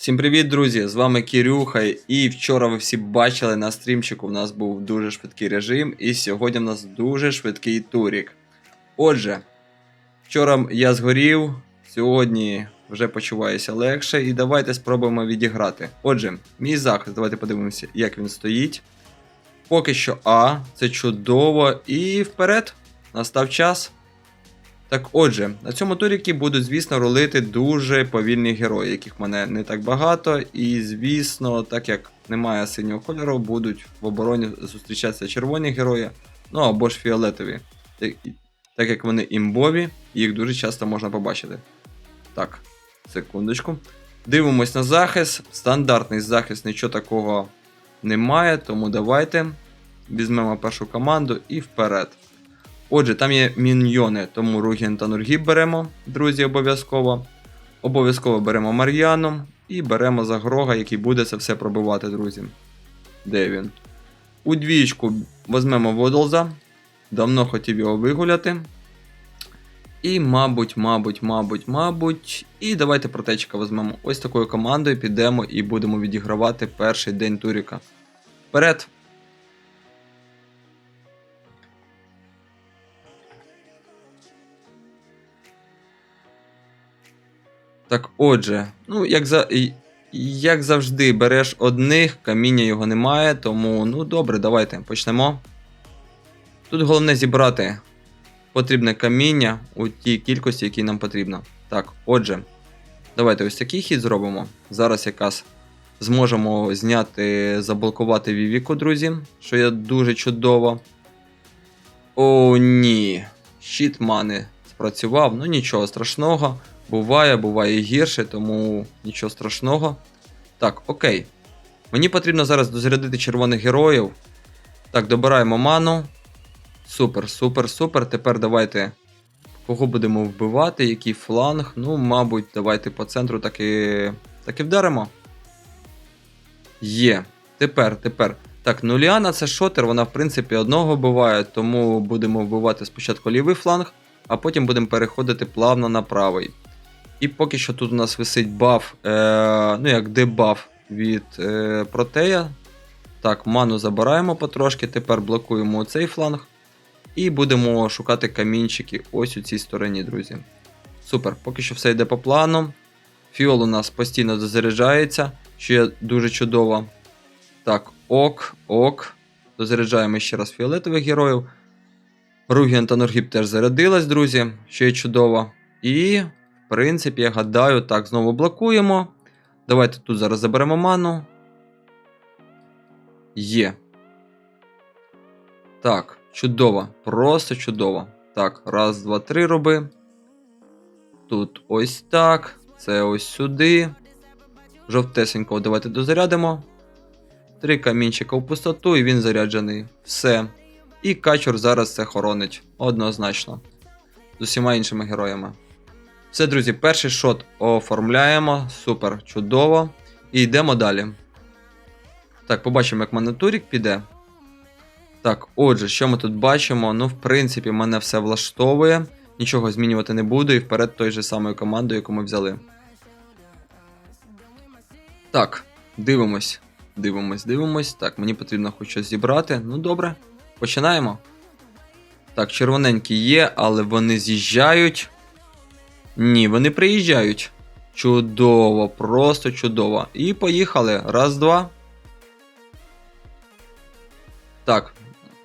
Всім привіт, друзі! З вами Кірюха. І вчора ви всі бачили на стрімчику, у нас був дуже швидкий режим, і сьогодні у нас дуже швидкий турік. Отже, вчора я згорів, сьогодні вже почуваюся легше, і давайте спробуємо відіграти. Отже, мій захист, давайте подивимося, як він стоїть. Поки що А, це чудово. І вперед, настав час. Так отже, на цьому туріки будуть, звісно, рулити дуже повільні герої, яких в мене не так багато. І, звісно, так як немає синього кольору, будуть в обороні зустрічатися червоні герої, ну або ж фіолетові. Так як вони імбові, їх дуже часто можна побачити. Так, секундочку. Дивимось на захист. Стандартний захист, нічого такого немає, тому давайте візьмемо першу команду і вперед. Отже, там є міньйони, тому Ругін та Нургіб беремо, друзі, обов'язково. Обов'язково беремо Мар'яну і беремо Загрога, який буде це все пробивати, друзі. Де він? У двічку візьмемо Водолза. Давно хотів його вигуляти. І, мабуть, мабуть, мабуть, мабуть. І давайте протечка візьмемо. Ось такою командою підемо і будемо відігравати перший день туріка. Вперед! Так, отже, ну, як за, як завжди, береш одних, каміння його немає, тому ну добре, давайте почнемо. Тут головне зібрати потрібне каміння у тій кількості, якій нам потрібно. Так, отже, давайте ось такий хід зробимо. Зараз якраз зможемо зняти, заблокувати Вівіку, друзі, що є дуже чудово. О, ні. Щит мани спрацював, ну нічого страшного. Буває, буває гірше, тому нічого страшного. Так, окей. Мені потрібно зараз дозарядити червоних героїв. Так, добираємо ману. Супер, супер, супер. Тепер давайте. Кого будемо вбивати, який фланг. Ну, мабуть, давайте по центру так і, так і вдаримо. Є. Тепер, тепер. Так, ну Ліана це шотер, вона в принципі одного вбиває, тому будемо вбивати спочатку лівий фланг, а потім будемо переходити плавно на правий. І поки що тут у нас висить баф, е, ну як дебаф від е, протея. Так, ману забираємо потрошки, тепер блокуємо цей фланг. І будемо шукати камінчики ось у цій стороні, друзі. Супер, поки що все йде по плану. Фіол у нас постійно дозаряджається, що є дуже чудово. Так, ок, ок. Дозаряджаємо ще раз фіолетових героїв. Ругіан та Норгіб теж зарядилась, друзі, що є чудово. І, принципі, я гадаю, так, знову блокуємо. Давайте тут зараз заберемо ману. Є. Так, чудово. Просто чудово. Так, раз, два, три роби. Тут ось так. Це ось сюди. Жовтесенького давайте дозарядимо. Три камінчика в пустоту, і він заряджений. Все. І качур зараз це хоронить. Однозначно. З усіма іншими героями. Все, друзі, перший шот оформляємо. Супер, чудово. І йдемо далі. Так, побачимо, як в піде. Так, отже, що ми тут бачимо? Ну, в принципі, мене все влаштовує. Нічого змінювати не буду, і вперед той же самою командою, яку ми взяли. Так, дивимось. Дивимось, дивимось. Так, мені потрібно хоч щось зібрати. Ну добре, починаємо. Так, червоненькі є, але вони з'їжджають. Ні, вони приїжджають. Чудово, просто чудово. І поїхали. Раз, два. Так,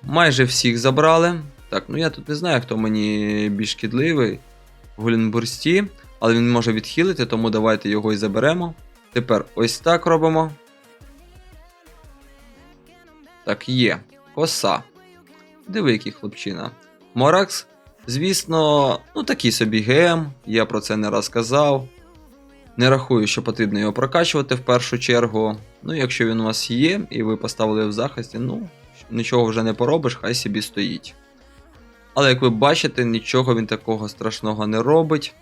майже всіх забрали. Так, ну я тут не знаю, хто мені більш шкідливий в Гулінбурсті, але він може відхилити, тому давайте його і заберемо. Тепер ось так робимо. Так, є. Коса. Диви, який хлопчина. Моракс, звісно, ну такий собі ГМ, я про це не раз казав. Не рахую, що потрібно його прокачувати в першу чергу. Ну, якщо він у вас є, і ви поставили в захисті, ну, нічого вже не поробиш, хай собі стоїть. Але як ви бачите, нічого він такого страшного не робить.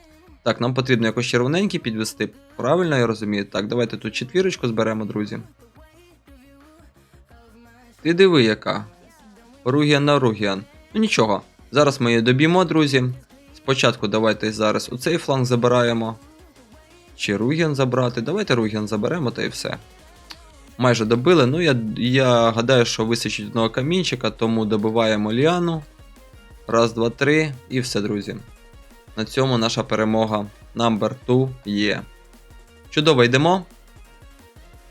Так, нам потрібно якось червоненький підвести. Правильно я розумію? Так, давайте тут четвірочку зберемо, друзі. Ти диви, яка. Ругіан на Ругіан. Ну нічого, зараз ми її доб'ємо, друзі. Спочатку давайте зараз у цей фланг забираємо. чи Руген забрати. Давайте Руген заберемо та і все. Майже добили. Ну, я, я гадаю, що вистачить одного камінчика, тому добиваємо Ліану. Раз, два, три. І все, друзі. На цьому наша перемога number 2 є. Чудово йдемо.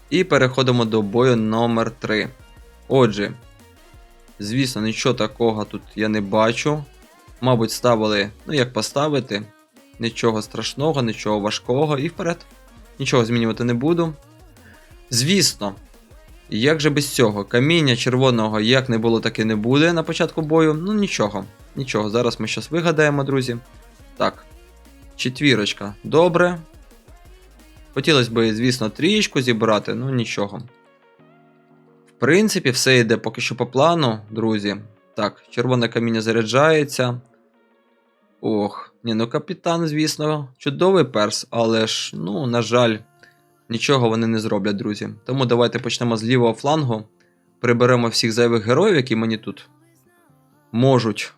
І переходимо до бою номер 3. Отже, звісно, нічого такого тут я не бачу. Мабуть, ставили, ну як поставити. Нічого страшного, нічого важкого і вперед. Нічого змінювати не буду. Звісно, як же без цього? Каміння червоного як не було, так і не буде на початку бою. Ну нічого. Нічого, зараз ми щось вигадаємо, друзі. Так. Четвірочка. Добре. Хотілося б, звісно, трієчку зібрати, ну нічого. Принципі, все йде поки що по плану, друзі. Так, червоне каміння заряджається. Ох, ні, ну капітан, звісно, чудовий перс, але ж, ну, на жаль, нічого вони не зроблять, друзі. Тому давайте почнемо з лівого флангу. Приберемо всіх зайвих героїв, які мені тут можуть.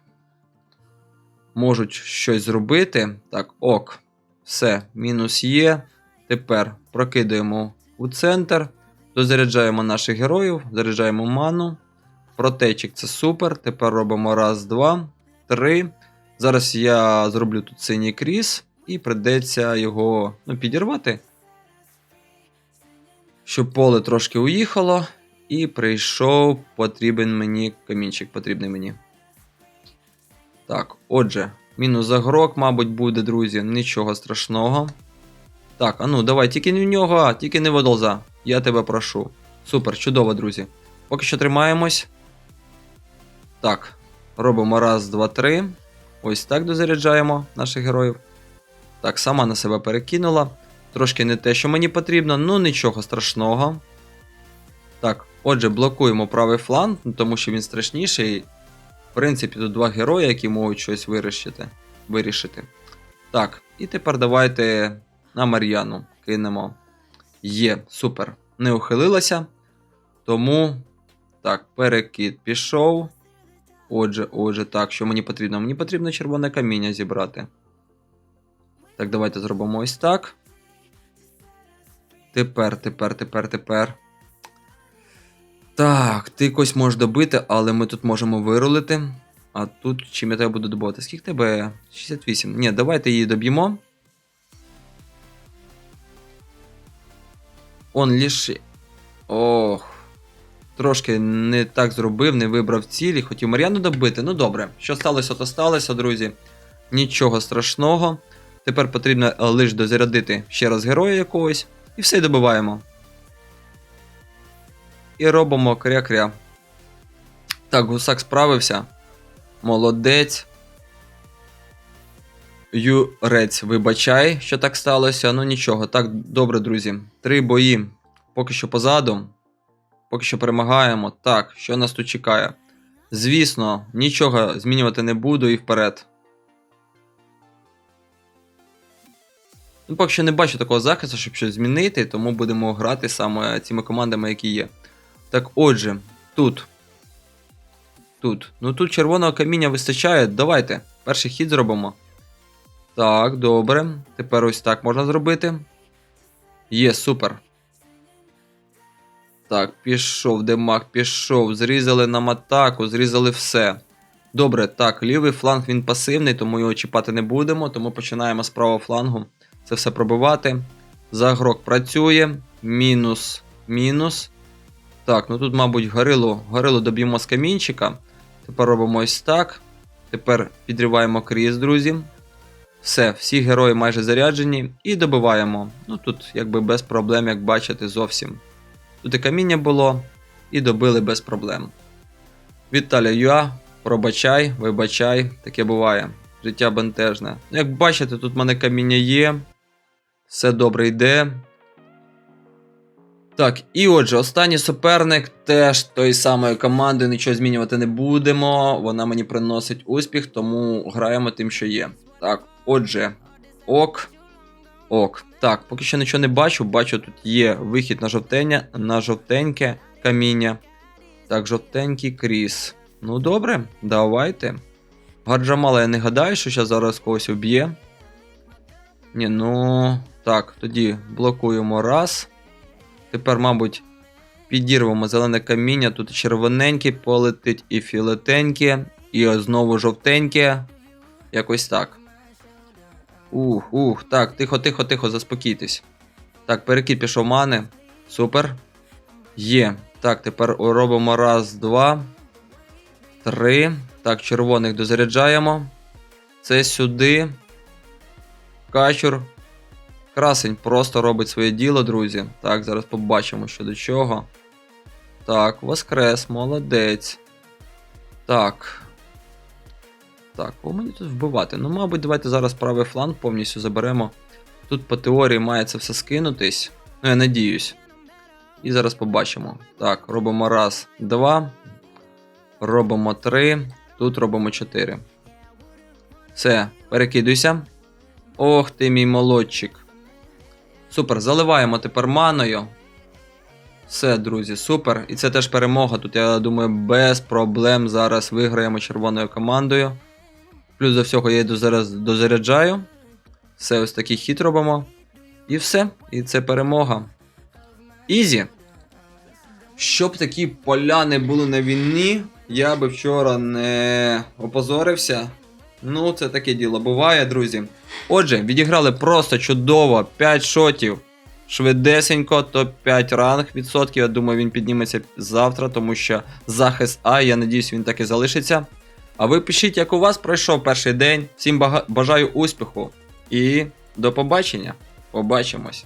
Можуть щось зробити. Так, ок. Все, мінус є. Тепер прокидаємо у центр. Дозаряджаємо наших героїв, заряджаємо ману. Протечик це супер. Тепер робимо раз, два, три. Зараз я зроблю тут синій кріс, і придеться його ну, підірвати. Щоб поле трошки уїхало. І прийшов потрібен мені камінчик, потрібний мені. Так, отже, мінус загрок, мабуть, буде, друзі. Нічого страшного. Так, а ну давай, тільки не в нього, тільки не водолза. Я тебе прошу. Супер, чудово, друзі. Поки що тримаємось. Так, робимо раз, два, три. Ось так дозаряджаємо наших героїв. Так, сама на себе перекинула. Трошки не те, що мені потрібно, ну нічого страшного. Так, отже, блокуємо правий фланг, ну, тому що він страшніший. В принципі, тут два герої, які можуть щось вирішити. вирішити. Так, і тепер давайте на Мар'яну кинемо. Є, супер. Не ухилилася. Тому. Так, перекид пішов. Отже, отже, так, що мені потрібно? Мені потрібно червоне каміння зібрати. Так, давайте зробимо ось так. Тепер, тепер, тепер, тепер. Так, ти якось можеш добити, але ми тут можемо вирулити. А тут чим я тебе буду добувати? Скільки тебе? 68. Ні, давайте її доб'ємо. Он лише. Ох. Трошки не так зробив, не вибрав цілі, хотів Мар'яну добити. Ну добре, що сталося, то сталося, друзі. Нічого страшного. Тепер потрібно лише дозарядити ще раз героя якогось. І все добиваємо. І робимо кря-кря. Так, гусак справився. Молодець. Юрець, вибачай, що так сталося. Ну нічого. Так, добре, друзі. Три бої. Поки що позаду. Поки що перемагаємо. Так, що нас тут чекає? Звісно, нічого змінювати не буду і вперед. Ну, поки що не бачу такого захисту, щоб щось змінити, тому будемо грати саме цими командами, які є. Так, отже, тут. Тут. Ну тут червоного каміння вистачає. Давайте. Перший хід зробимо. Так, добре. Тепер ось так можна зробити. Є, супер. Так, пішов, демак, пішов. Зрізали нам атаку, зрізали все. Добре, так, лівий фланг він пасивний, тому його чіпати не будемо. Тому починаємо з правого флангу це все пробивати. Загрок працює. Мінус, мінус. Так, ну тут, мабуть, горило, горило доб'ємо з камінчика. Тепер робимо ось так. Тепер підриваємо кріс, друзі. Все, всі герої майже заряджені і добиваємо. Ну тут, якби без проблем, як бачите, зовсім. Тут і каміння було, і добили без проблем. Віталя Юа, пробачай, вибачай, таке буває. Життя бентежне. Як бачите, тут в мене каміння є. Все добре йде. Так, і отже, останній суперник теж тої самої команди, нічого змінювати не будемо. Вона мені приносить успіх, тому граємо тим, що є. Так, отже, ок. Ок. Так, поки що нічого не бачу. Бачу, тут є вихід на жовтеня, на жовтеньке каміння. Так, жовтенький кріс. Ну добре, давайте. Гарджамала, я не гадаю, що зараз зараз когось уб'є. Ні, ну. Так, тоді блокуємо раз. Тепер, мабуть, підірвемо зелене каміння. Тут червоненьке полетить, і фіолетеньке, і знову жовтеньке. Якось так. Ух, ух, так, тихо, тихо, тихо, заспокійтесь. Так, перекид пішов мани. Супер. Є. Так, тепер робимо раз, два, три. Так, червоних дозаряджаємо. Це сюди. Качур. Красень просто робить своє діло, друзі. Так, зараз побачимо, що до чого. Так, Воскрес, молодець. Так. Так, кого мені тут вбивати? Ну, мабуть, давайте зараз правий фланг повністю заберемо. Тут по теорії має це все скинутись. Ну, я надіюсь. І зараз побачимо. Так, робимо раз, два. Робимо три. Тут робимо чотири. Все, перекидуйся. Ох ти, мій молодчик. Супер, заливаємо тепер маною. Все, друзі, супер. І це теж перемога. Тут, я думаю, без проблем зараз виграємо червоною командою. Плюс до всього я йду зараз дозаряджаю. Все, ось такий хід робимо. І все. І це перемога. Ізі. Щоб такі поляни були на війні, я би вчора не опозорився. Ну, це таке діло буває, друзі. Отже, відіграли просто чудово 5 шотів. Швидесенько, топ-5 ранг відсотків. Я думаю, він підніметься завтра, тому що захист А, я надіюсь, він так і залишиться. А ви пишіть, як у вас пройшов перший день. Всім бажаю успіху і до побачення. Побачимось.